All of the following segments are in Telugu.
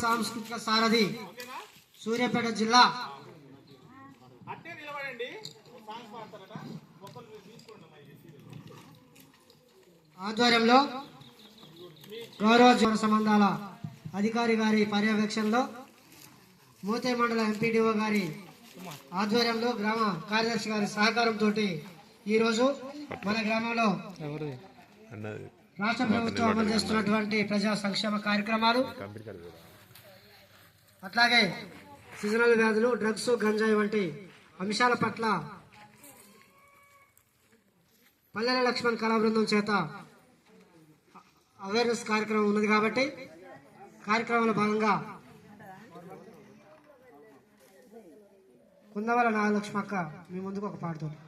సాంస్కృతిక సారథి సూర్యాపేట జిల్లా. ఆధ్వర్యంలో గౌరవ జన సంబంధాల అధికారి గారి పర్యవేక్షణలో మోతే మండల ఎంపీడీఓ గారి ఆధ్వర్యంలో గ్రామ కార్యదర్శి గారి సహకారంతో ఈరోజు మన గ్రామంలో రాష్ట్ర ప్రభుత్వం అమలు చేస్తున్నటువంటి ప్రజా సంక్షేమ కార్యక్రమాలు అట్లాగే సీజనల్ వ్యాధులు డ్రగ్స్ గంజాయి వంటి అంశాల పట్ల పల్లెల లక్ష్మణ్ కళా బృందం చేత అవేర్నెస్ కార్యక్రమం ఉన్నది కాబట్టి కార్యక్రమంలో భాగంగా కుందవల నాగలక్ష్మక్క మీ ముందుకు ఒక పాడుతుంది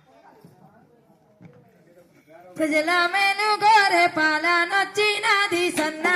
ప్రజల మెను గోరె పాలనొచ్చినది సన్న